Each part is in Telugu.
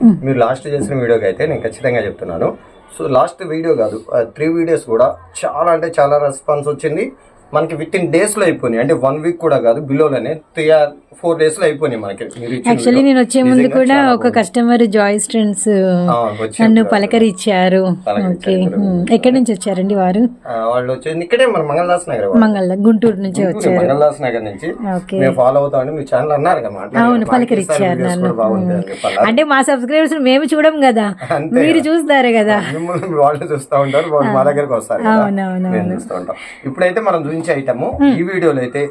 Hmm. మీరు లాస్ట్ చేసిన వీడియోకి అయితే నేను ఖచ్చితంగా చెప్తున్నాను. సో లాస్ట్ వీడియో కాదు త్రీ వీడియోస్ కూడా చాలా అంటే చాలా రెస్పాన్స్ వచ్చింది. మనకి విత్ ఇన్ డేస్లో అయిపోయినాయి. అంటే వన్ వీక్ కూడా కాదు బిలోలోనే త్రీ ఆర్ ఫోర్ డేస్లో అయిపోయినాయి మనకి. యాక్చువల్లీ. నేను వచ్చే ముందు కూడా ఒక కస్టమర్ జాయ్ స్టూడెంట్స్ వచ్చారు. నన్ను పలకరించారు. ఓకే హ్మ్. ఎక్కడి నుంచి వచ్చారండి వారు? వాళ్ళు వచ్చేది ఇక్కడే మన మంగళదాస్ నగర్. మంగళ గుంటూరు నుంచి వచ్చారు. మంగళదాస్ నగర్ నుంచి. మేము ఫాలో అవుతామని మీ ఛానల్ అన్నారు. అవును పలకరించారు అన్నారు. అంటే మా సబ్స్క్రైబర్స్ మేము చూడం కదా. మీరు చూస్తారు కదా. వాళ్ళు చూస్తూ ఉంటారు మా దగ్గరకు వస్తారు ఇప్పుడైతే మనం చూపించే ఐటమ్ ఈ వీడియోలో అయితే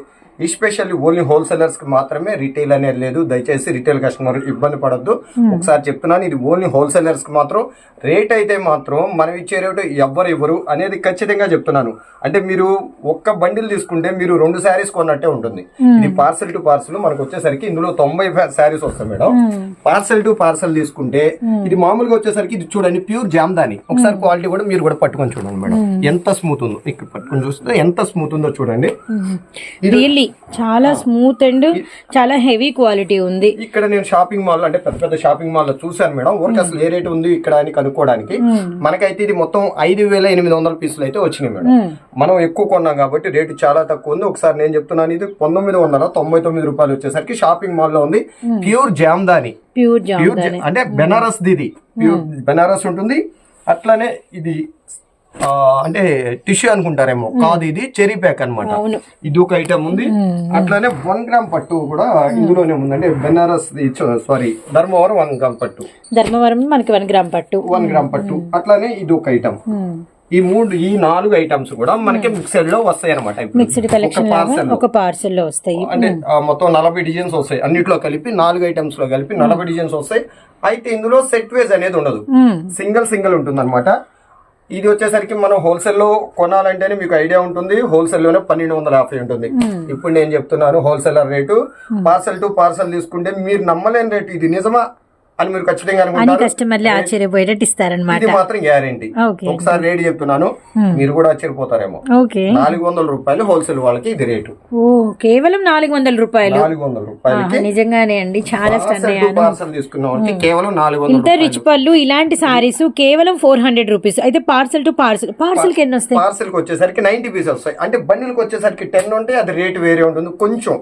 ఎస్పెషల్లీ ఓన్లీ హోల్సేలర్స్కి మాత్రమే రిటైల్ అనేది లేదు. దయచేసి రిటైల్ కస్టమర్ ఇబ్బంది పడద్దు. ఒకసారి చెప్తున్నాను ఇది ఓన్లీ హోల్సేలర్స్కి మాత్రం రేట్ అయితే మాత్రం మనం ఇచ్చే రేటు ఎవ్వరు ఇవ్వరు అనేది ఖచ్చితంగా చెప్తున్నాను. అంటే మీరు ఒక్క బండిల్ తీసుకుంటే మీరు రెండు శారీస్ కొన్నట్టే ఉంటుంది. ఇది పార్సల్ టు పార్సల్ మనకు వచ్చేసరికి ఇందులో తొంభై శారీస్ వస్తాయి మేడం. పార్సల్ టు పార్సల్ తీసుకుంటే ఇది మామూలుగా వచ్చేసరికి ఇది చూడండి ప్యూర్ జామ్దాని. ఒకసారి క్వాలిటీ కూడా మీరు కూడా పట్టుకొని చూడండి మేడం. ఎంత స్మూత్ ఉందో ఇక్కడ పట్టుకొని చూస్తే ఎంత స్మూత్ ఉందో చూడండి. రియల్లీ చాలా స్మూత్ అండ్ చాలా హెవీ క్వాలిటీ ఉంది. ఇక్కడ నేను షాపింగ్ మాల్ అంటే పెద్ద పెద్ద షాపింగ్ మాల్లో చూశాను మేడం. ఊరికి అసలు ఏ రేట్ ఉంది ఇక్కడ అని కనుక్కోవడానికి. మనకైతే ఇది మొత్తం ఐదు వేల ఎనిమిది వందల పీసులు అయితే వచ్చినాయి మేడం. మనం ఎక్కువ కొన్నాం కాబట్టి రేటు చాలా తక్కువ ఉంది. ఒకసారి నేను చెప్తున్నాను ఇది పంతొమ్మిది వందల తొంభై తొమ్మిది రూపాయలు వచ్చేసరికి షాపింగ్ మాల్లో ఉంది. ప్యూర్ జామ్దాని ప్యూర్ అంటే బెనారస్ ఇది. ప్యూర్ బెనారస్ ఉంటుంది. అట్లానే ఇది అంటే టిష్యూ అనుకుంటారేమో. కాదు ఇది చెరీ ప్యాక్ అన్నమాట. అవును. ఇది ఒక ఐటమ్ ఉంది. అట్లానే వన్ గ్రామ్ పట్టు కూడా ఇందులోనే ఉంది అంటే బెనారస్ సారీ ధర్మవరం వన్ గ్రామ్ పట్టు. ధర్మవరం మనకి వన్ గ్రామ్ పట్టు. వన్ గ్రామ్ పట్టు. అట్లానే ఇది ఒక ఐటమ్. ఈ మూడు ఈ నాలుగు ఐటమ్స్ కూడా మనకి మిక్సెడ్లో వస్తాయి అనమాట మిక్స్డ్ కలెక్షన్ పార్సల్ ఒక పార్సెల్లో వస్తాయి. అంటే మొత్తం నలభై డిజైన్స్ వస్తాయి. అన్నిట్లో కలిపి నాలుగు ఐటమ్స్లో కలిపి నలభై డిజైన్స్ వస్తాయి. అయితే ఇందులో సెట్ వేజ్ అనేది ఉండదు. సింగిల్ సింగిల్ ఉంటుంది ఇది వచ్చేసరికి మనం హోల్సేల్లో కొనాలంటేనే మీకు ఐడియా ఉంటుంది. హోల్సేల్లోనే పన్నెండు వందల యాభై ఉంటుంది. ఇప్పుడు నేను చెప్తున్నాను wholesaler rate. Parcel to parcel తీసుకుంటే మీరు నమ్మలేని రేటు. ఇది నిజమా? అని మీరు ఖచ్చితంగా అని కస్టమర్లే ఆశ్చర్యపోయేటట్టు ఇస్తారనమాట ఇది మాత్రం గ్యారంటీ ఒకసారి రేట్ చెప్తున్నాను. మీరు కూడా ఆశ్చర్యపోతారేమో. నాలుగు వందల రూపాయలు హోల్సేల్ వాళ్ళకి ఇది రేటు. ఓ కేవలం నాలుగు వందల రూపాయలు? నాలుగు వందల రూపాయలకి నిజంగానే అండి. చాలా పార్సల్ తీసుకున్న వాళ్ళకి కేవలం నాలుగు వందల ఇంత రిచ్ పళ్ళు ఇలాంటి సారీస్ కేవలం ఫోర్ హండ్రెడ్ రూపీస్ అయితే పార్సల్ టు పార్సల్ పార్సల్కి ఎన్ని వస్తాయి? పార్సల్కి వచ్చేసరికి నైన్టీ పీస్ వస్తాయి. అంటే బండిల్కి వచ్చేసరికి టెన్ ఉంటే అది రేట్ వేరే ఉంటుంది. కొంచెం.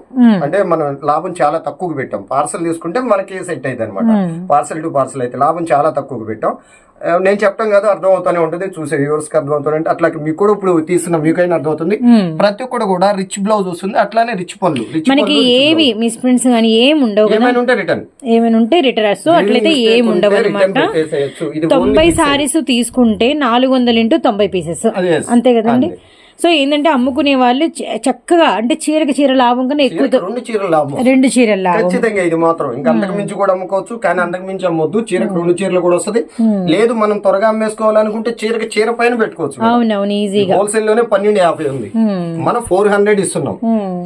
అంటే మనం లాభం చాలా తక్కువకు పెట్టాం. పార్సల్ తీసుకుంటే మనకి సెట్ అయింది అనమాట పార్సల్ టు పార్సల్ అయితే లాభం చాలా తక్కువకు పెట్టాం. నేను చెప్పడం కాదు అర్థం అవుతూనే ఉంటుంది. చూసే వ్యూవర్స్కి అర్థం అవుతుంది అట్లా మీకు కూడా ఇప్పుడు తీస్తున్న మీకైనా అర్థం అవుతుంది మ్మ్. ప్రతి ఒక్కడు కూడా రిచ్ బ్లౌజ్ వస్తుంది అట్లానే రిచ్ రిచ్ మనకి ఏవి మిస్ ప్రింట్స్ కానీ ఏం ఉండవు ఏమైనా ఉంటే రిటర్న్ ఏమైనా ఉంటే రిటర్న్స్ అట్లయితే ఏం ఉండవు అనమాట తొంభై సారీస్ తీసుకుంటే నాలుగు వందలు ఇంటూ తొంభై పీసెస్ అదే అంతే కదండి? సో ఏంటంటే అమ్ముకునే వాళ్ళు చక్కగా అంటే చీరకి చీర లాభం కన్నా ఎక్కువ రెండు చీరలు లాభం. రెండు చీరల లాభం. ఖచ్చితంగా ఇది మాత్రం. ఇంకా అంతకు మించి కూడా అమ్ముకోవచ్చు కానీ అంతకు మించి అమ్మొద్దు. చీరకు రెండు చీరలు కూడా వస్తది. లేదు మనం త్వరగా అమ్మేసుకోవాలనుకుంటే చీరకి చీర పైన పెట్టుకోవచ్చు అవునవును ఈజీగా హోల్సేల్లోనే పన్నెండు యాభై ఉంది. మనం ఫోర్ హండ్రెడ్ ఇస్తున్నాం.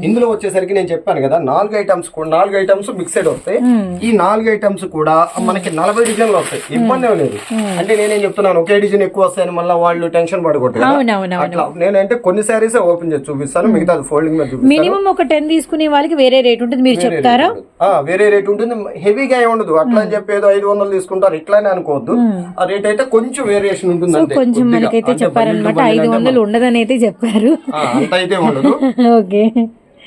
ఇందులో వచ్చేసరికి నేను చెప్పాను కదా నాలుగు ఐటమ్స్ కూడా నాలుగు ఐటమ్స్ మిక్సెడ్ వస్తాయి. ఈ నాలుగు ఐటమ్స్ కూడా మనకి నలభై డిజైన్లు వస్తాయి. ఇబ్బంది లేదు. అంటే నేనేం చెప్తున్నాను ఒకే డిజైన్ ఎక్కువ వస్తాయని మళ్ళీ వాళ్ళు టెన్షన్ పడకూడదు అట్లా. నేనంటే కొన్ని సారీస్ ఓపెన్ చేసి చూపిస్తాను మిగతా ఫోల్డింగ్ మీద చూపిస్తాను. మినిమం ఒక టెన్ తీసుకునే వాళ్ళకి వేరే రేట్ ఉంటుంది మీరు చెప్తారా? ఆ, వేరే రేట్ ఉంటుంది. హెవీగా ఉండదు అట్లా అని చెప్పి ఏదో ఐదు వందలు తీసుకుంటారు. ఇట్లానే అనుకోవద్దు. ఆ రేట్ అయితే కొంచెం వేరియేషన్ ఉంటుంది కొంచెం. మనకైతే చెప్పారనమాట ఐదు వందలు ఉండదని అయితే చెప్పారు. ఆ, అంత అయితే ఉండదు. ఓకే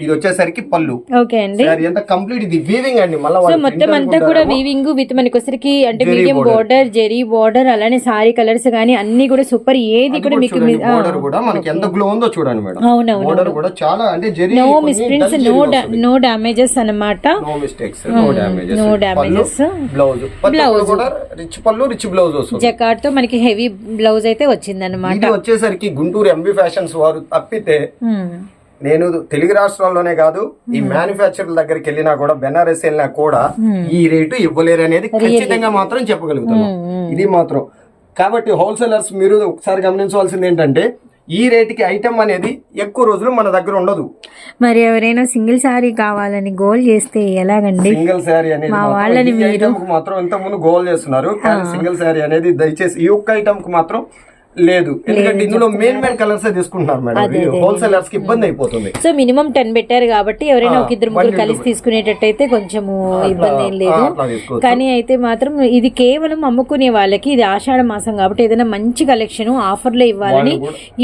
ఇది వచ్చేసరికి పళ్ళు. ఓకే అండి. సారీ ఎంత కంప్లీట్. ఇది వీవింగ్ అండి మళ్ళీ మొత్తం అంతా కూడా వీవింగ్ విత్ మనకి వచ్చరికి అంటే మీడియం బోర్డర్ జెరీ బోర్డర్ అలానే సారీ కలర్స్ కానీ అన్ని కూడా సూపర్ ఏది కూడా మీకు బోర్డర్ కూడా మనకి ఎంత గ్లో ఉందో చూడండి మేడం. అవునవును బోర్డర్ కూడా చాలా అంటే zari no miss prints no no damages అన్నమాట. No mistakes no damages no damages. Blouse కూడా రిచ్ పళ్ళు రిచ్ బ్లౌజ్ వస్తుంది. జకార్డ్తో మనకి హెవీ బ్లౌజ్ అయితే వచ్చింది అనమాట ఇది వచ్చేసరికి గుంటూరు ఎంబీ ఫ్యాషన్స్ వారు తప్పితే నేను తెలుగు రాష్ట్రాల్లోనే కాదు ఈ మ్యానుఫ్యాక్చర్ దగ్గరికి వెళ్ళినా కూడా బెనారస్ వెళ్ళినా కూడా ఈ రేటు ఇవ్వలేరు అనేది ఖచ్చితంగా మాత్రం చెప్పగలుగుతాను ఇది మాత్రం. కాబట్టి హోల్సేలర్స్ మీరు ఒకసారి గమనించవలసింది ఏంటంటే ఈ రేటుకి ఐటమ్ అనేది ఎక్కువ రోజులు మన దగ్గర ఉండదు. మరి ఎవరైనా సింగిల్ సారీ కావాలని గోల్ చేస్తే ఎలాగండి? సింగిల్ శారీ అనేది మాత్రం వాళ్ళని ఇంత ముందు గోల్ చేస్తున్నారు కానీ సింగిల్ శారీ అనేది దయచేసి ఈ ఒక్క ఐటమ్కు మాత్రం లేదు. ఎందుకంటే ఇందులో మెయిన్ మెయిన్ కలర్స్ తీసుకుంటున్నారు మేడం. హోల్సేలర్స్కి ఇబ్బంది అయిపోతుంది. సో మినిమం టెన్ పెట్టారు కాబట్టి ఎవరైనా ఒక ఇద్దరు ముగ్గురు కలిసి తీసుకునేటట్టయితే కొంచెము ఇబ్బంది ఏం లేదు. కానీ అయితే మాత్రం ఇది కేవలం అమ్ముకునే వాళ్ళకి ఇది ఆషాఢ మాసం కాబట్టి ఏదైనా మంచి కలెక్షన్ ఆఫర్లో ఇవ్వాలని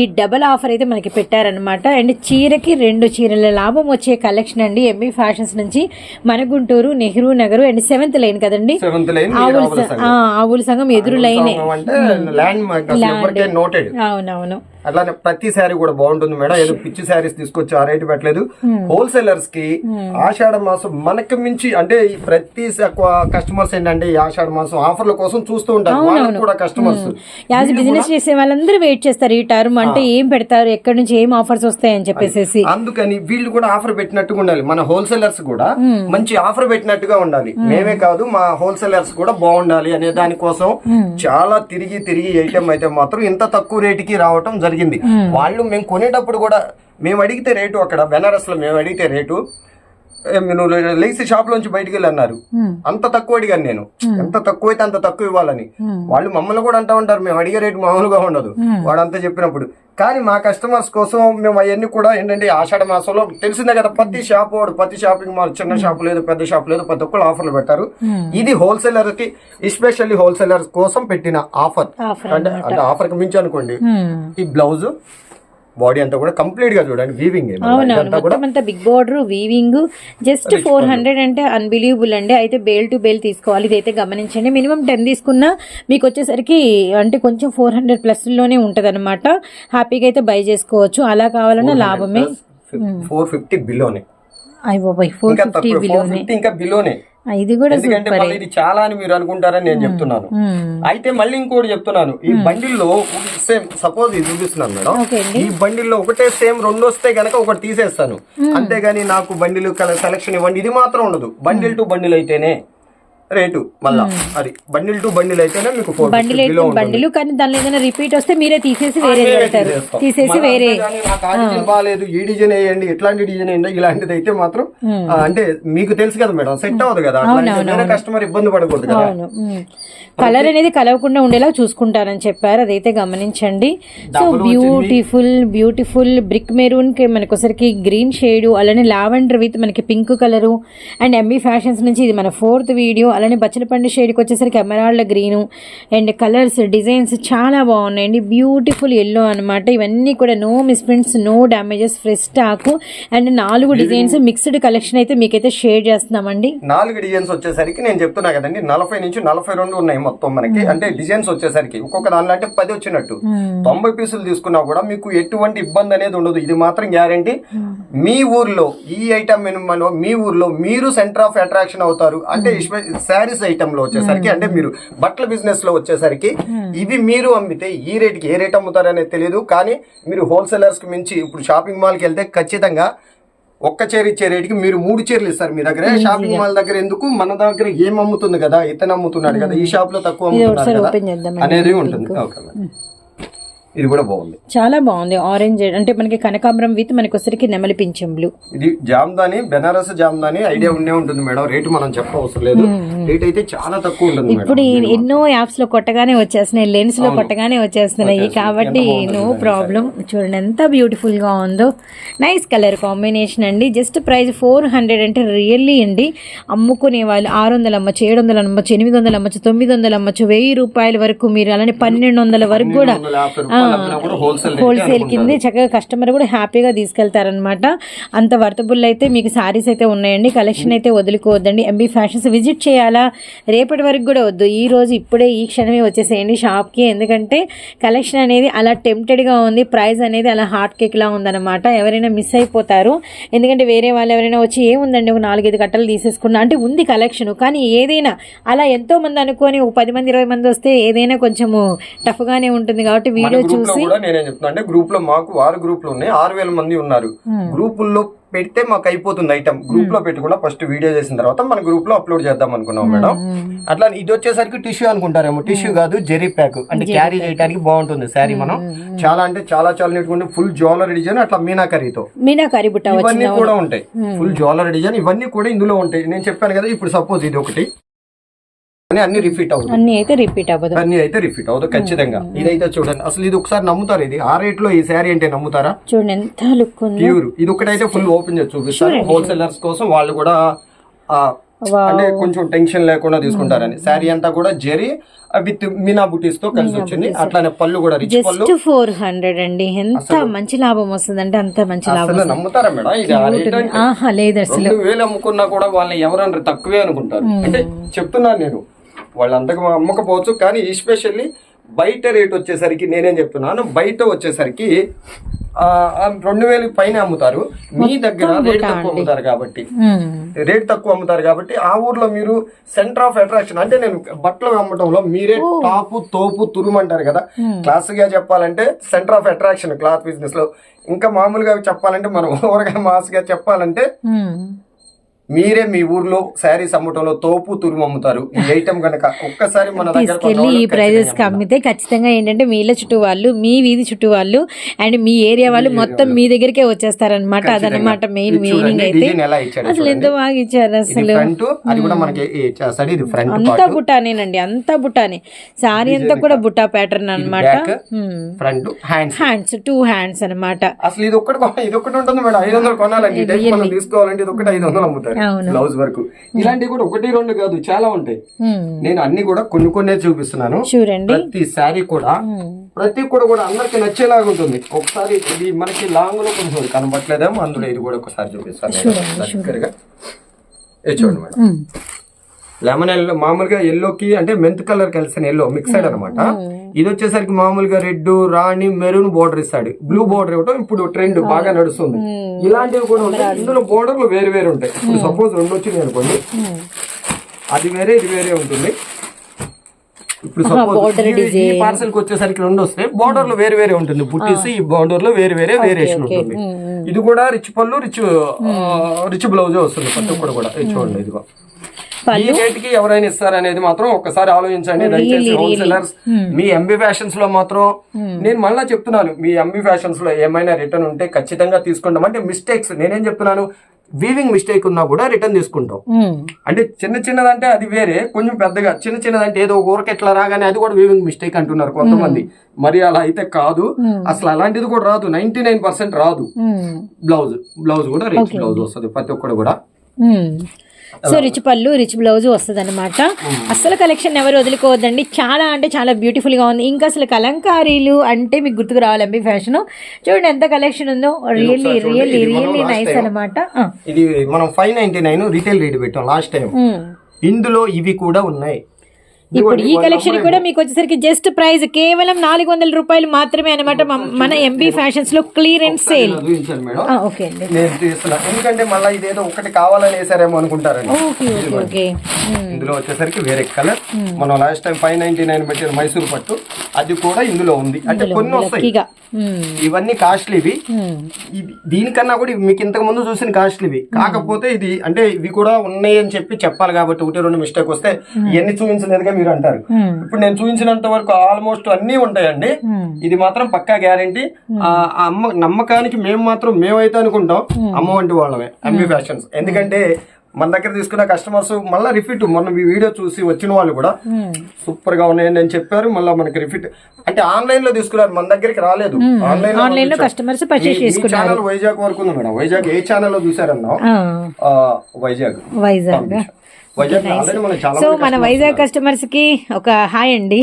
ఈ డబల్ ఆఫర్ అయితే మనకి పెట్టారనమాట అండ్ చీరకి రెండు చీరల లాభం వచ్చే కలెక్షన్ అండి ఎంబీ ఫ్యాషన్స్ నుంచి మన Guntur Nehru Nagar and seventh line కదండి. ఆవుల సంఘం. ఎదురు లైనే. ల్యాండ్ అవునవును. అట్లానే ప్రతి శారీ కూడా బాగుంటుంది మేడం. ఏదో పిచ్చి శారీస్ తీసుకొచ్చి ఆ రేటు పెట్టలేదు. హోల్సేలర్స్కి ఆషాఢ మాసం మనకి మించి అంటే ఈ ప్రతి కస్టమర్స్ ఏంటంటే ఈ ఆషాఢ మాసం ఆఫర్ల కోసం చూస్తూ ఉంటారు. వాళ్ళకి కూడా కస్టమర్స్ యాజ్ బిజినెస్ చేసే వాళ్ళందరూ వెయిట్ చేస్తారు ఈ టర్మ్ అంటే ఏం పెడతారు ఎక్కడి నుంచి ఏం ఆఫర్స్ వస్తాయని చెప్పేసి అందుకని వీళ్ళు కూడా ఆఫర్ పెట్టినట్టుగా ఉండాలి. మన హోల్సేలర్స్ కూడా మంచి ఆఫర్ పెట్టినట్టుగా ఉండాలి. మేమే కాదు మా హోల్సేలర్స్ కూడా బాగుండాలి అనే దానికోసం చాలా తిరిగి తిరిగి ఐటమ్ అయితే మాత్రం ఇంత తక్కువ రేటుకి రావటం జరిగింది. వాళ్ళు మేము కొనేటప్పుడు కూడా మేము అడిగితే రేటు అక్కడ బెనారస్లో మేము అడిగితే రేటు నువ్వు లేచి షాప్ లోంచి బయటికి వెళ్ళి అన్నారు అంత తక్కువ అడిగాను నేను. ఎంత తక్కువ అయితే అంత తక్కువ ఇవ్వాలని. వాళ్ళు మమ్మల్ని కూడా అంటా ఉంటారు మేము అడిగే రేటు మామూలుగా ఉండదు. వాడంతా చెప్పినప్పుడు కానీ మా కస్టమర్స్ కోసం మేము అవన్నీ కూడా ఏంటంటే ఆషాఢ మాసంలో తెలిసిందే కదా ప్రతి షాప్ వాడు ప్రతి షాపింగ్ మాల్ చిన్న షాప్ లేదు పెద్ద షాప్ లేదు ప్రతి ఒక్కరు ఆఫర్లు పెట్టారు. ఇది హోల్సేలర్కి ఎస్పెషల్లీ హోల్సేలర్ కోసం పెట్టిన ఆఫర్ అంటే అంటే ఆఫర్కి మించి అనుకోండి ఈ బ్లౌజ్ బాడీ అంతా కూడా కంప్లీట్గా చూడండి వీవింగ్ అవునవును. Big border weaving just four hundred అంటే అన్బిలీవబుల్ అండి. అయితే బేల్ టు బేల్ తీసుకోవాలి. ఇదైతే గమనించండి. మినిమం టెన్ తీసుకున్నా మీకు వచ్చేసరికి అంటే కొంచెం ఫోర్ హండ్రెడ్ ప్లస్లోనే ఉంటది అనమాట హ్యాపీగా అయితే బై చేసుకోవచ్చు. అలా కావాలన్నా లాభమే. ఫోర్ ఫిఫ్టీ బిలోనే అయ్య బాబాయ్ ఫోర్ ఫిఫ్టీ ఫిఫ్టీ ఇంకా బిలోనే ఇది కూడా ఎందుకంటే మళ్ళీ ఇది చాలా అని మీరు అనుకుంటారని నేను చెప్తున్నాను. అయితే మళ్ళీ ఇంకోటి చెప్తున్నాను. ఈ బండిల్లో సేమ్ సపోజ్ ఇది చూపిస్తున్నాను మేడం. ఈ బండిల్లో ఒకటే సేమ్ రెండు వస్తే గనక ఒకటి తీసేస్తాను. అంతేగాని నాకు బండిలు సెలక్షన్ ఇవ్వండి. ఇది మాత్రం ఉండదు. బండిల్ టు బండిల్ అయితేనే. రేటు మళ్ళా. అది బండిల్ టు బండిల్ అయితేనే మీకు ఫోర్ బండిలు బండిలు కానీ దానిలో ఏదైనా రిపీట్ వస్తే మీరే తీసేసి వేరే పెడతారు తీసేసి వేరే. నాకు ఆ డిజైన్ బాగాలేదు ఈ డిజైన్ వేయండి ఇట్లాంటి డిజైన్ వేయండి ఇలాంటిది అయితే మాత్రం అంటే మీకు తెలుసు కదా మేడం సెట్ అవ్వదు కదా. కస్టమర్ ఇబ్బంది పడకూడదు కదా. కలర్ అనేది కలవకుండా ఉండేలా చూసుకుంటారని చెప్పారు. అదైతే గమనించండి. సో బ్యూటిఫుల్ బ్యూటిఫుల్ బ్రిక్ మెరూన్కి మనకి ఒకసారికి గ్రీన్ షేడ్ అలానే లావెండర్ విత్ మనకి pink colour and MB fashions నుంచి ఇది మన ఫోర్త్ వీడియో అలానే బచ్చలపండు షేడ్కి వచ్చేసరికి emerald green and colours designs చాలా బాగున్నాయండి. బ్యూటిఫుల్ ఎల్లో అన్నమాట. ఇవన్నీ కూడా no misprints no damages fresh stock and నాలుగు డిజైన్స్ మిక్స్డ్ కలెక్షన్ అయితే మీకైతే షేర్ చేస్తున్నామండి. నాలుగు డిజైన్స్ వచ్చేసరికి నేను చెప్తున్నా కదండి నలభై నుంచి నలభై రెండు ఉన్నాయి మొత్తం మనకి. అంటే డిజైన్స్ వచ్చేసరికి ఒక్కొక్క దానిలో అంటే పది వచ్చినట్టు. తొంభై పీసులు తీసుకున్నా కూడా మీకు ఎటువంటి ఇబ్బంది అనేది ఉండదు. ఇది మాత్రం గ్యారంటీ. మీ ఊర్లో ఈ ఐటమ్ మీ ఊర్లో మీరు సెంటర్ ఆఫ్ అట్రాక్షన్ అవుతారు. అంటే శారీస్ ఐటమ్లో వచ్చేసరికి అంటే మీరు బట్టల బిజినెస్లో వచ్చేసరికి ఇవి మీరు అమ్మితే ఈ రేటుకి ఏ రేట్ అమ్ముతారు అనేది తెలియదు కానీ మీరు హోల్సేలర్స్కి మించి ఇప్పుడు షాపింగ్ మాల్కి వెళ్తే ఖచ్చితంగా ఒక్క చీర ఇచ్చే రేటుకి మీరు మూడు చీరలు ఇస్తారు మీ దగ్గర. షాపింగ్ మాల్ దగ్గర ఎందుకు? మన దగ్గర ఏం అమ్ముతుంది కదా? ఇతను అమ్ముతున్నాడు కదా. ఈ షాప్లో తక్కువ అమ్ముతున్నారు ఒకసారి కదా. అనేది ఉంటుంది. ఓకే. ఇది కూడా బాగుంది. చాలా బాగుంది. ఆరెంజ్ అంటే మనకి కనకాంబరం విత్ మనకి వచ్చరికి నెమలి పింఛం బ్లూ ఇది జామ్దాని బెనారస్ జామ్దాని ఐడియా ఉండే ఉంటుంది మేడం. రేటు మనం చెప్పవసరం లేదు. రేట్ అయితే చాలా తక్కువ ఉంటుంది ఇప్పుడు ఎన్నో యాప్స్లో కొట్టగానే వచ్చేస్తున్నాయి లెన్స్లో కొట్టగానే వచ్చేస్తున్నాయి. కాబట్టి నో ప్రాబ్లం చూడండి ఎంత బ్యూటిఫుల్గా ఉందో. నైస్ కలర్ కాంబినేషన్ అండి. జస్ట్ ప్రైస్ ఫోర్ హండ్రెడ్ అంటే రియల్లీ అండి. అమ్ముకునే వాళ్ళు ఆరు వందలు అమ్మచ్చు ఏడు వందలు అమ్మచ్చు ఎనిమిది వందలు అమ్మచ్చు తొమ్మిది వందలు అమ్మచ్చు. వెయ్యి రూపాయల వరకు మీరు అలానే పన్నెండు వందల వరకు కూడా హోల్సేల్ కింద చక్కగా కస్టమర్ కూడా హ్యాపీగా తీసుకెళ్తారనమాట అంత వర్తబుల్ అయితే మీకు సారీస్ అయితే ఉన్నాయండి. కలెక్షన్ అయితే వదులుకోవద్దండి. ఎంబీ ఫ్యాషన్స్ విజిట్ చేయాలా? రేపటి వరకు కూడా వద్దు. ఈ రోజు ఇప్పుడే ఈ క్షణమే వచ్చేసేయండి షాప్కి ఎందుకంటే కలెక్షన్ అనేది అలా టెంప్టెడ్గా ఉంది. ప్రైస్ అనేది అలా హాట్ కేక్లా ఉందన్నమాట. ఎవరైనా మిస్ అయిపోతారు. ఎందుకంటే వేరే వాళ్ళు ఎవరైనా వచ్చి ఏముందండి ఒక నాలుగైదు కట్టలు తీసేసుకున్నా? అంటే ఉంది కలెక్షన్ కానీ ఏదైనా అలా ఎంతో మంది అనుకొని ఒక పది మంది ఇరవై మంది వస్తే ఏదైనా కొంచెము టఫ్గానే ఉంటుంది కాబట్టి వీడియో గ్రూప్లో కూడా నేనేం చెప్తున్నా అంటే గ్రూప్లో మాకు ఆరు గ్రూపులు ఉన్నాయి. ఆరు వేల మంది ఉన్నారు. గ్రూపుల్లో పెడితే మాకు అయిపోతుంది ఐటమ్. గ్రూప్లో పెట్టుకున్నా ఫస్ట్ వీడియో చేసిన తర్వాత మన గ్రూప్లో అప్లోడ్ చేద్దాం అనుకున్నాం మేడం. అట్లా ఇది వచ్చేసరికి టిష్యూ అనుకుంటారేమో. టిష్యూ కాదు జెరీ ప్యాక్. అంటే క్యారీ చేయడానికి బాగుంటుంది శారీ మనం. చాలా అంటే చాలా చాలా నీట్గా ఫుల్ జ్యువెలరీ డిజైన్ అట్లా మీనాకరీతో. మీనాకారి బుట్ట ఇవన్నీ కూడా ఉంటాయి. ఫుల్ జ్యువెలరీ డిజైన్ ఇవన్నీ కూడా ఇందులో ఉంటాయి. నేను చెప్పాను కదా ఇప్పుడు సపోజ్ ఇది ఒకటి. కానీ అన్ని రిపీట్ అవుతుంది అన్ని అయితే రిపీట్ అవ్వదు. అన్ని అయితే రిపీట్ అవుతుంది ఖచ్చితంగా. ఇదైతే చూడండి అసలు ఇది ఒకసారి నమ్ముతారు ఇది? ఆ రేట్లో ఈ శారీ అంటే నమ్ముతారా? చూడండి ఎంత లుక్ ప్యూర్ ఇది ఒకటైతే ఫుల్ ఓపెన్ చేసి చూపిస్తారు. హోల్సేలర్స్ కోసం వాళ్ళు కూడా అంటే కొంచెం టెన్షన్ లేకుండా తీసుకుంటారని. శారీ అంతా కూడా జెరీ విత్ మీనా బుటీస్తో కలిసి వచ్చింది. అట్లానే పళ్ళు కూడా రిచ్ పళ్ళు. ఫోర్ హండ్రెడ్ అండి. ఎంత మంచి లాభం వస్తుంది అంటే అంత మంచి లాభం నమ్ముతారా మేడం? లేదు అసలు. వేలు అమ్ముకున్నా కూడా వాళ్ళని ఎవరన్నా తక్కువే అనుకుంటారు. అంటే చెప్తున్నాను నేను. వాళ్ళు అంతకు అమ్మకపోవచ్చు కానీ ఎస్పెషల్లీ బయట రేట్ వచ్చేసరికి నేనేం చెప్తున్నాను బయట వచ్చేసరికి రెండు వేలు పైన అమ్ముతారు. మీ దగ్గర రేట్ తక్కువ అమ్ముతారు కాబట్టి. రేట్ తక్కువ అమ్ముతారు కాబట్టి ఆ ఊర్లో మీరు సెంటర్ ఆఫ్ అట్రాక్షన్ అంటే నేను బట్టలు అమ్మటంలో మీరే టాపు తోపు తురుము అంటారు కదా క్లాస్గా చెప్పాలంటే సెంటర్ ఆఫ్ అట్రాక్షన్ క్లాత్ బిజినెస్లో. ఇంకా మామూలుగా చెప్పాలంటే మనం ఓవర్గా మాస్గా చెప్పాలంటే. మీరే మీ ఊర్లో శారీస్ అమ్మటంలో తోపు తురుము అమ్ముతారు. ఈ ఐటమ్ గనక ఒక్కసారి మన తీసుకెళ్ళి ఈ ప్రైజెస్కి అమ్మితే ఖచ్చితంగా ఏంటంటే మీ ఇళ్ళ చుట్టూ వాళ్ళు మీ వీధి చుట్టూ వాళ్ళు అండ్ మీ ఏరియా వాళ్ళు మొత్తం మీ దగ్గరికే వచ్చేస్తారనమాట అదనమాట మెయిన్ మీనింగ్ అయితే. అసలు ఎంత బాగా ఇచ్చారు అసలు? అది కూడా మనకి అంతా బుటానేనండి అంతా బుటానే. సారీ అంతా కూడా బుటా ప్యాటర్న్ అన్నమాట. Back front hands hands two hands అన్నమాట. అసలు ఇది ఒక్కటి ఇది ఒక్కటి ఉంటుంది మేడం. ఐదు వందలు కొనాలండి. తీసుకోవాలంటే ఇది ఒకటి ఐదు వందలు అమ్ముతారు. బ్లౌజ్ వరకు. ఇలాంటివి కూడా ఒకటి రెండు కాదు చాలా ఉంటాయి. Hmm. నేను అన్ని కూడా కొన్ని కొన్ని చూపిస్తున్నాను. చూడండి. ప్రతి శారీ కూడా ప్రతి కూడా కూడా అందరికి నచ్చేలాగా ఉంటుంది. ఒకసారి ఇది మనకి లాంగ్లో కొంచెం కనబట్లేదేమో అందులో ఇది కూడా ఒకసారి చూపిస్తాను. చూడండి మేడం. లెమన్ ఎల్లో మామూలుగా ఎల్లోకి అంటే మెంత్ కలర్ కలిసిన ఎల్లో మిక్సైడ్ అనమాట ఇది వచ్చేసరికి మామూలుగా రెడ్ రాణి మెరూన్ బోర్డర్ ఇస్తాడు బ్లూ బోర్డర్ ఇవ్వటం ఇప్పుడు ట్రెండ్ బాగా నడుస్తుంది. ఇలాంటివి కూడా ఉంటాయి. ఇందులో బోర్డర్లు వేరు వేరు ఉంటాయి. ఇప్పుడు సపోజ్ రెండు వచ్చినాయి అనుకోండి. అది వేరే ఇది వేరే ఉంటుంది. ఇప్పుడు సపోజ్ ఈ పార్సల్కి వచ్చేసరికి రెండు వస్తే బోర్డర్లో వేరే వేరే ఉంటుంది. బుట్టీస్ ఈ బోర్డర్లో వేరే వేరే వేరియేషన్ ఉంటుంది. ఇది కూడా రిచ్ పళ్ళు రిచ్ రిచ్ బ్లౌజ్ వస్తుంది. ఒక్కటి కూడా ఇది చూడండి ఇదిగో. ఈ రేట్కి ఎవరైనా ఇస్తారనేది మాత్రం ఒక్కసారి ఆలోచించండి. దయచేసి హోల్సేలర్స్ మీ ఎంబీ ఫ్యాషన్స్లో మాత్రం నేను మళ్ళా చెప్తున్నాను మీ ఎంబీ ఫ్యాషన్స్లో ఏమైనా రిటర్న్ ఉంటే ఖచ్చితంగా తీసుకుంటాం. అంటే మిస్టేక్స్ నేనేం చెప్తున్నాను వీవింగ్ మిస్టేక్ ఉన్నా కూడా రిటర్న్ తీసుకుంటాం. ఉమ్. అంటే చిన్న చిన్నదంటే అది వేరే కొంచెం పెద్దగా చిన్న చిన్నదంటే ఏదో ఊరికి ఎట్లా రాగానే అది కూడా వీవింగ్ మిస్టేక్ అంటున్నారు కొంతమంది. మరి అలా అయితే కాదు. అసలు అలాంటిది కూడా రాదు. నైన్టీ నైన్ పర్సెంట్ రాదు. బ్లౌజ్ బ్లౌజ్ కూడా రిచ్ బ్లౌజ్ వస్తుంది ప్రతి ఒక్కటి కూడా. సో రిచ్ పళ్ళు రిచ్ బ్లౌజ్ వస్తుంది అనమాట అసలు కలెక్షన్ ఎవరు వదులుకోవద్దండి. చాలా అంటే చాలా బ్యూటిఫుల్గా ఉంది. ఇంకా అసలు కలంకారీలు అంటే మీకు గుర్తుకు రావాలి ఎంబీ ఫ్యాషన్. చూడండి ఎంత కలెక్షన్ ఉందో. రియల్లీ రియల్లీ రియల్లీ నైస్ అనమాట ఇది మనం five ninety nine retail rate పెట్టాం లాస్ట్ టైం ఇందులో ఇవి కూడా ఉన్నాయి. ఇప్పుడు ఈ కలెక్షన్ కూడా మీకు వచ్చేసరికి జస్ట్ ప్రైస్ కేవలం నాలుగు వందల రూపాయలు మాత్రమే అనమాట మన ఎంబీ ఫ్యాషన్స్లో క్లియరెన్స్ సేల్ ఓకే అండి. ఎందుకంటే మళ్ళీ ఇదేదో ఒకటి కావాలని వేసారేమో అనుకుంటారండి ఓకే ఓకే ఇందులో వచ్చేసరికి వేరే కలర్. మనం last time five ninety nine పెట్టిన మైసూర్ పట్టు అది కూడా ఇందులో ఉంది. అంటే కొన్ని వస్తాయి. లక్కీగా. ఇవన్నీ కాస్ట్లీవి దీనికన్నా కూడా మీకు ఇంతకు ముందు చూసిన కాస్ట్లీవి కాకపోతే ఇది అంటే ఇవి కూడా ఉన్నాయి అని చెప్పి చెప్పాలి కాబట్టి ఒకటి రెండు మిస్టేక్ వస్తే ఇవన్నీ చూపించలేదుగా మీరు అంటారు. ఇప్పుడు నేను చూపించినంత వరకు ఆల్మోస్ట్ అన్ని ఉంటాయండి. ఇది మాత్రం పక్కా గ్యారంటీ. ఆ అమ్మ నమ్మకానికి మేము మాత్రం మేమైతే అనుకుంటాం. అమ్మ వంటి వాళ్ళమే. MB fashions. ఎందుకంటే మన దగ్గర తీసుకున్న కస్టమర్స్ మళ్ళీ రిపీట్ మొన్న మీ వీడియో చూసి వచ్చిన వాళ్ళు కూడా సూపర్గా ఉన్నాయండి అని చెప్పారు. మళ్ళీ మనకి రిపీట్ అంటే ఆన్లైన్లో తీసుకున్నారు. మన దగ్గరికి రాలేదు. ఆన్లైన్లో కస్టమర్స్ ఛానల్ వైజాగ్ వరకు ఉంది మేడం. వైజాగ్ ఏ ఛానల్లో చూసారన్నా వైజాగ్. వైజాగ్. సో మన వైజాగ్ కస్టమర్స్కి ఒక హాయ్ అండి.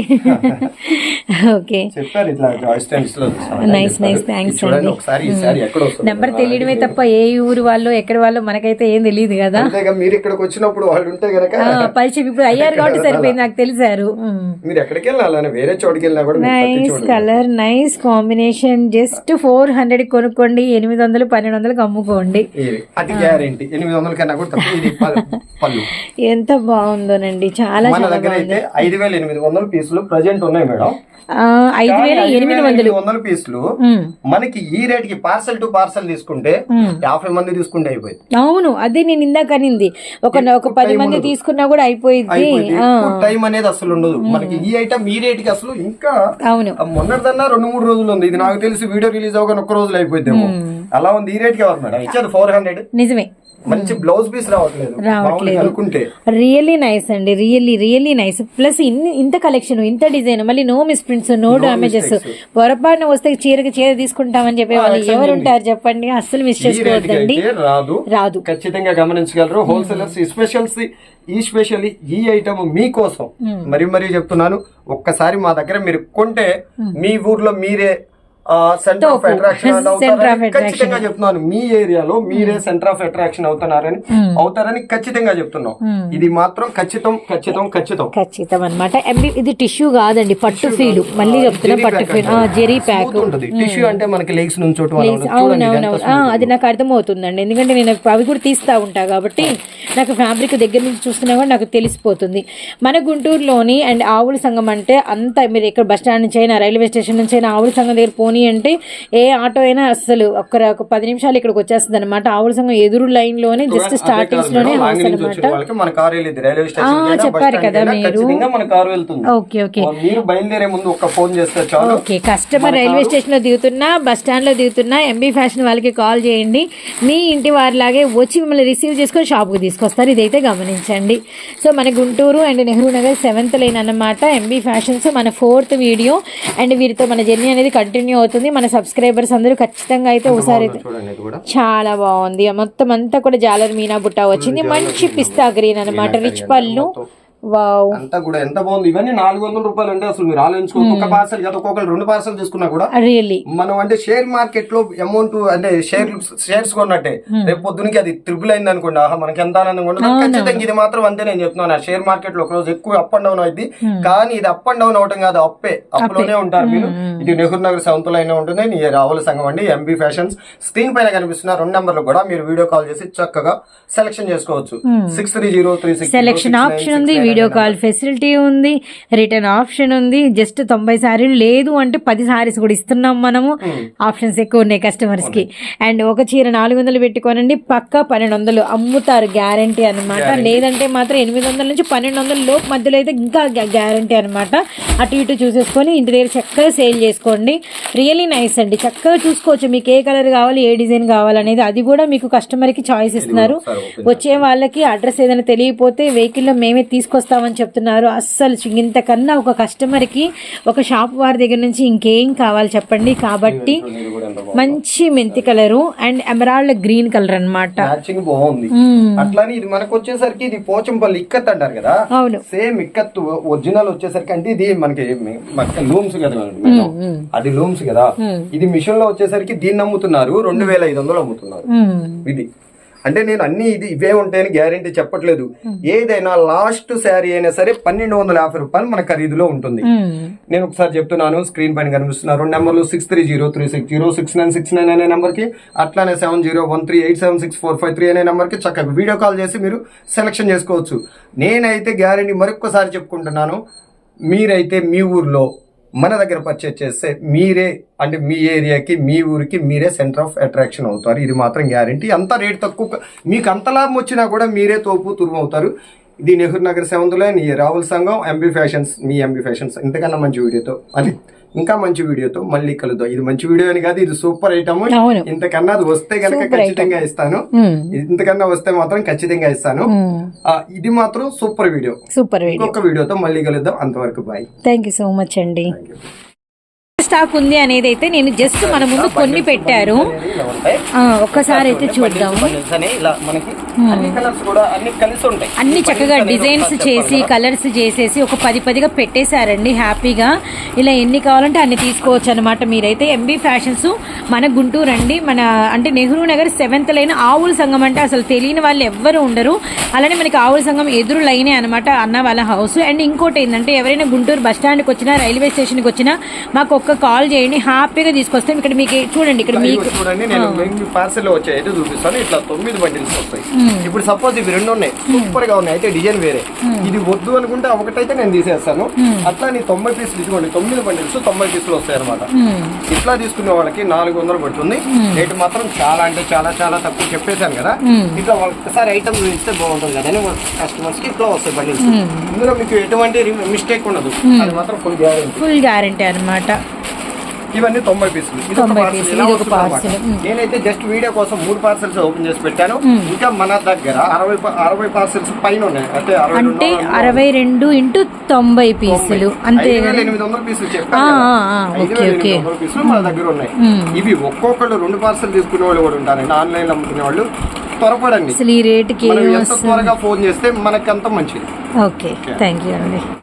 Okay nice. నైస్ థ్యాంక్స్ అండి. నెంబర్ తెలియడమే తప్ప ఏ ఊరు వాళ్ళు ఎక్కడ వాళ్ళు మనకైతే ఏం తెలియదు కదా. అంతేగా మీరు ఇక్కడికి వచ్చినప్పుడు వాళ్ళు ఉంటే గనక ఆ, పరిచయం ఇప్పుడు అయ్యారు కాబట్టి సరిపోయింది నాకు తెలిసారు. మీరు ఎక్కడికి వెళ్ళాలని వేరే చోటుకి వెళ్ళినా కూడా nice colour nice combination just four hundred కొనుక్కోండి ఎనిమిది వందలు పన్నెండు వందలకు అమ్ముకోండి. అది గ్యారెంటీ ఎనిమిది వందల కన్నా కూడా ఎంత బాగుందోనండి. చాలా మన దగ్గర అయితే ఐదు వేల ఎనిమిది వందల పీసులు ప్రజెంట్ ఉన్నాయి మేడం. ఐదు వేల ఎనిమిది వందలు. వందల పీసులు మనకి ఈ రేట్కి పార్సల్ టు పార్సల్ తీసుకుంటే. యాభై మంది తీసుకుంటే అయిపోయింది. అవును అదే నేను ఇందాక అనింది. ఒక ఒక పది మంది తీసుకున్నా కూడా అయిపోయింది అయిపోయింది టైం అనేది అసలు ఉండదు. మనకి ఈ ఐటమ్ ఈ రేట్కి అసలు ఇంకా అవును. మొన్నటిదన్నా రెండు మూడు రోజులు ఉంది. ఇది నాకు తెలిసి వీడియో రిలీజ్ అవగానే ఒక్క రోజులు అయిపోద్దేమో అలా ఉంది? ఈ రేట్కి మేడం? ఇచ్చేది ఫోర్ హండ్రెడ్ నిజమే. మంచి బ్లౌజ్ పీస్ రావట్లేదు. అనుకుంటే. రియల్లీ నైస్ అండి. రియల్లీ రియల్లీ నైస్ ప్లస్ ఇన్ని ఇంత కలెక్షన్ ఇంత డిజైన్ మళ్ళీ no miss prints no damages పొరపాటున వస్తే చీరకి చీర తీసుకుంటామని చెప్పే వాళ్ళు ఎవరు ఉంటారు చెప్పండి. అస్సలు మిస్ చేసుకోవద్దండి. రాదు. రాదు. ఖచ్చితంగా గమనించగలరు. హోల్సేలర్స్ స్పెషల్స్ ఈ స్పెషల్లీ ఈ ఐటమ్ మీకోసం. మరి మరీ చెప్తున్నాను. ఒక్కసారి మా దగ్గర మీరు కొంటే మీ ఊర్లో మీరే సెంటర్ ఆఫ్ అట్రాక్షన్ ఖచ్చితంగా చెప్తున్నాను. మీ ఏరియాలో మీరే సెంటర్ ఆఫ్ అట్రాక్షన్ అవుతున్నారని అవుతారని ఖచ్చితంగా చెప్తున్నాం. ఇది మాత్రం ఖచ్చితం ఖచ్చితం ఖచ్చితం. ఖచ్చితం అనమాట ఇది టిష్యూ కాదండి పట్టు ఫీల్ మళ్ళీ చెప్తున్నా పట్టు ఫీల్ జెరీ ప్యాక్ ఉంటుంది. టిష్యూ అంటే మనకి లెగ్స్ నుంచి అవునవునవును అది నాకు అర్థమవుతుందండి. ఎందుకంటే నేను అవి కూడా తీస్తా ఉంటా కాబట్టి నాకు ఫ్యాబ్రిక్ దగ్గర నుంచి చూస్తున్నా కూడా నాకు తెలిసిపోతుంది. మన గుంటూరులోని అండ్ ఆవుల సంఘం అంటే అంత మీరు ఇక్కడ బస్ స్టాండ్ నుంచి అయినా రైల్వే స్టేషన్ నుంచి అయినా ఆవుల సంఘం దగ్గర పోనీ అంటే ఏ ఆటో అయినా అసలు ఒక్క ఒక పది నిమిషాలు ఇక్కడికి వచ్చేస్తుంది అనమాట ఆవుల సంఘం ఎదురు లైన్లోనే జస్ట్ స్టార్టింగ్స్ కాదు లోనే హౌస్ లాంగ్ అనమాట చెప్పారు కదా మీరు. Okay okay. మీరు బయలుదేరే ముందు ఒక ఫోన్ చేస్తే చాలు. ఓకే కస్టమర్ రైల్వే స్టేషన్లో దిగుతున్నా బస్ స్టాండ్లో దిగుతున్నా ఎంబీ ఫ్యాషన్ వాళ్ళకి కాల్ చేయండి. మీ ఇంటి వారిలాగే వచ్చి మిమ్మల్ని రిసీవ్ చేసుకొని షాప్కి తీసుకొస్తారు. ఇదైతే గమనించండి. సో మన Guntur and Nehru Nagar seventh line అన్నమాట ఎంబీ ఫ్యాషన్స్ మన ఫోర్త్ వీడియో అండ్ వీరితో మన జర్నీ అనేది కంటిన్యూ అవుతుంది. మన సబ్స్క్రైబర్స్ అందరూ ఖచ్చితంగా అయితే ఒకసారి చాలా బాగుంది. మొత్తం అంతా కూడా జాలర్ మీనా బుట్ట వచ్చింది మంచి పిస్తా గ్రీన్ అన్నమాట. రిచ్ పళ్ళు. అంతా కూడా ఎంత బాగుంది. ఇవన్నీ నాలుగు వందల రూపాయలు అంటే అసలు మీరు ఆలోచించుకో ఒక పార్సల్ కదా ఒక్కొక్కరు రెండు పార్సల్ తీసుకున్నా కూడా రియల్లీ మనం అంటే షేర్ మార్కెట్లో అమౌంట్ అంటే షేర్ షేర్స్ కొన్నట్టే. రేపు పొద్దునకి అది త్రిబుల్ అయింది అనుకోండి. ఆహా మనకి ఎంత ఆనందంగా ఉండదు ఖచ్చితంగా ఇది మాత్రం అంతే నేను చెప్తున్నాను. షేర్ మార్కెట్లో ఒక రోజు ఎక్కువ అప్ అండ్ డౌన్ అయింది కానీ ఇది అప్ అండ్ డౌన్ అవటం కాదు అప్పే. అప్లోనే ఉంటారు మీరు. ఇది నెహ్రూ నగర్ సెవెంత్ లైన్ ఉంటుంది. నీ రావుల సంఘం అండి ఎంబీ ఫ్యాషన్స్ స్క్రీన్ పైన కనిపిస్తున్న రెండు నెంబర్లు కూడా మీరు వీడియో కాల్ చేసి చక్కగా సెలెక్షన్ చేసుకోవచ్చు. Six three zero three six selection option ఉంది. వీడియో కాల్ ఫెసిలిటీ ఉంది రిటర్న్ ఆప్షన్ ఉంది. జస్ట్ తొంభై సారీలు లేదు అంటే పది సారీస్ కూడా ఇస్తున్నాం మనము. ఆప్షన్స్ ఎక్కువ ఉన్నాయి కస్టమర్స్కి అండ్ ఒక చీర నాలుగు వందలు పెట్టుకోనండి పక్క పన్నెండు వందలు అమ్ముతారు గ్యారంటీ అన్నమాట. లేదంటే మాత్రం ఎనిమిది వందల నుంచి పన్నెండు వందల లోపు మధ్యలో అయితే ఇంకా గ్యారంటీ అన్నమాట. అటు ఇటు చూసేసుకొని ఇంటి దగ్గర చక్కగా సేల్ చేసుకోండి. రియలీ నైస్ అండి. చక్కగా చూసుకోవచ్చు మీకు ఏ కలర్ కావాలి ఏ డిజైన్ కావాలనేది. అది కూడా మీకు కస్టమర్కి చాయిస్ ఇస్తున్నారు. వచ్చే వాళ్ళకి అడ్రస్ ఏదైనా తెలియపోతే వెహికల్లో మేమే తీసుకొస్తామని చెప్తున్నారు. అస్సలు ఇంతకన్నా ఒక కస్టమర్కి ఒక షాప్ వారి దగ్గర నుంచి ఇంకేం కావాలి చెప్పండి. కాబట్టి. మంచి మెంతి colour and emerald green colour అన్నమాట. మ్యాచింగ్ బాగుంది. అట్లానే ఇది మనకు వచ్చేసరికి ఇది పోచంపల్లి ఇక్కత్ అంటారు కదా? అవును. సేమ్ ఇక్కత్ ఒరిజినల్ వచ్చేసరికి అంటే ఇది మనకి లూమ్స్ కదా. అది లూమ్స్ కదా? ఇది మిషన్లో వచ్చేసరికి దీన్ని అమ్ముతున్నారు. రెండు వేల ఐదు వందలు అమ్ముతున్నారు. మ్మ్. ఇది. అంటే నేను అన్ని ఇది ఇవే ఉంటాయని గ్యారంటీ చెప్పట్లేదు. ఏదైనా లాస్ట్ శారీ అయినా సరే పన్నెండు వందల యాభై రూపాయలు మన ఖరీదులో ఉంటుంది. నేను ఒకసారి చెప్తున్నాను స్క్రీన్ పైన కనిపిస్తున్నారు. నెంబర్లు six three zero three six zero six nine six nine అనే నెంబర్కి అట్లానే seven zero one three eight seven six four five three అనే నెంబర్కి చక్కగా వీడియో కాల్ చేసి మీరు సెలెక్షన్ చేసుకోవచ్చు. నేనైతే గ్యారంటీ మరొక్కసారి చెప్పుకుంటున్నాను. మీరైతే మీ ఊర్లో మన దగ్గర పర్చేజ్ చేస్తే మీరే అంటే మీ ఏరియాకి మీ ఊరికి మీరే సెంటర్ ఆఫ్ అట్రాక్షన్ అవుతారు. ఇది మాత్రం గ్యారంటీ అంత రేట్ తక్కువ మీకు అంత లాభం వచ్చినా కూడా మీరే తోపు తురుము అవుతారు. ఇది నెహ్రూ నగర్ సెవెంత్ లైన్ రాహుల్ సంఘం ఎంబీ ఫ్యాషన్స్ మీ ఎంబీ ఫ్యాషన్స్ ఇంతకన్నా మంచి వీడియోతో అని ఇంకా మంచి వీడియోతో మళ్ళీ కలుద్దాం. ఇది మంచి వీడియో అని కాదు ఇది సూపర్ ఐటమ్. ఇంతకన్నా అది వస్తే కనుక ఖచ్చితంగా ఇస్తాను. ఇంతకన్నా వస్తే మాత్రం ఖచ్చితంగా ఇస్తాను. ఇది మాత్రం సూపర్ వీడియో. Super video. ఇంకొక వీడియోతో మళ్ళీ కలుద్దాం. అంతవరకు bye. Thank you so much అండి. స్టాక్ ఉంది అనేది అయితే నేను జస్ట్ మన ముందు కొన్ని పెట్టారు. ఒక్కసారి అయితే కలిసి ఉంటాయి. అన్ని చక్కగా డిజైన్స్ చేసి కలర్స్ చేసేసి ఒక పది పదిగా పెట్టేశారండి హ్యాపీగా. ఇలా ఎన్ని కావాలంటే అన్ని తీసుకోవచ్చు అనమాట మీరైతే. ఎంబీ ఫ్యాషన్స్ మన గుంటూరు అండి. మన అంటే నెహ్రూ నగర్ సెవెంత్ లైన్ ఆవుల సంఘం అంటే అసలు తెలియని వాళ్ళు ఎవ్వరు ఉండరు. అలానే మనకి ఆవుల సంఘం ఎదురు లైనే అనమాట అన్న వాళ్ళ హౌస్ అండ్ ఇంకోటి ఏంటంటే ఎవరైనా గుంటూరు బస్ స్టాండ్కి వచ్చినా రైల్వే స్టేషన్కి వచ్చినా మాకు ఒక్క కాల్ చేయండి హ్యాపీగా తీసుకొస్తాం ఇక్కడ మీకు చూడండి ఇక్కడ మీకు చూడండి నేను పార్సల్ వచ్చాయి అయితే చూపిస్తాను. ఇట్లా తొమ్మిది బండిల్స్ వస్తాయి. ఇప్పుడు సపోజ్ ఇవి రెండు ఉన్నాయి. సూపర్గా ఉన్నాయి. అయితే డిజైన్ వేరే. ఇది వద్దు అనుకుంటే ఒకటైతే నేను తీసేస్తాను. అట్లా నీ తొంభై పీసులు ఇదిగోండి తొమ్మిది బండిల్స్ తొంభై పీసులు వస్తాయి అనమాట. ఇట్లా తీసుకునే వాళ్ళకి నాలుగు వందలు పడుతుంది. రేటు మాత్రం చాలా అంటే చాలా చాలా తక్కువ చెప్పేశాను కదా. ఇట్లా ఒక్కసారి ఐటమ్ ఇస్తే బాగుంటుంది కదా. కస్టమర్స్కి ఇట్లా వస్తాయి బండిల్స్. ఇందులో మీకు ఎటువంటి మిస్టేక్ ఉండదు. అది మాత్రం ఫుల్ గ్యారెంటీ ఫుల్ గ్యారంటీ అనమాట ఇవన్నీ తొంభై పీసులు. నేనైతే జస్ట్ వీడియో కోసం మూడు పార్సల్స్ ఓపెన్ చేసి పెట్టాను. ఇంకా మన దగ్గర అరవై అరవై పార్సల్స్ పైన ఉన్నాయి. అంటే అరవై రెండు అంటే వందలు, అరవై రెండు ఇంటూ తొంభై పీసులు. అంతే కదా? ఎనిమిది వందల పీసులు చెప్పాను. వందల పీసులు మన దగ్గర ఉన్నాయి. ఇవి ఒక్కొక్కళ్ళు రెండు పార్సల్ తీసుకునే వాళ్ళు కూడా ఉంటారండి ఆన్లైన్లో అమ్ముకునే వాళ్ళు త్వరపడండి. అసలు ఈ రేటుకి త్వరగా ఫోన్ చేస్తే మనకంత మంచిది. ఓకే. థ్యాంక్ యూ అండి.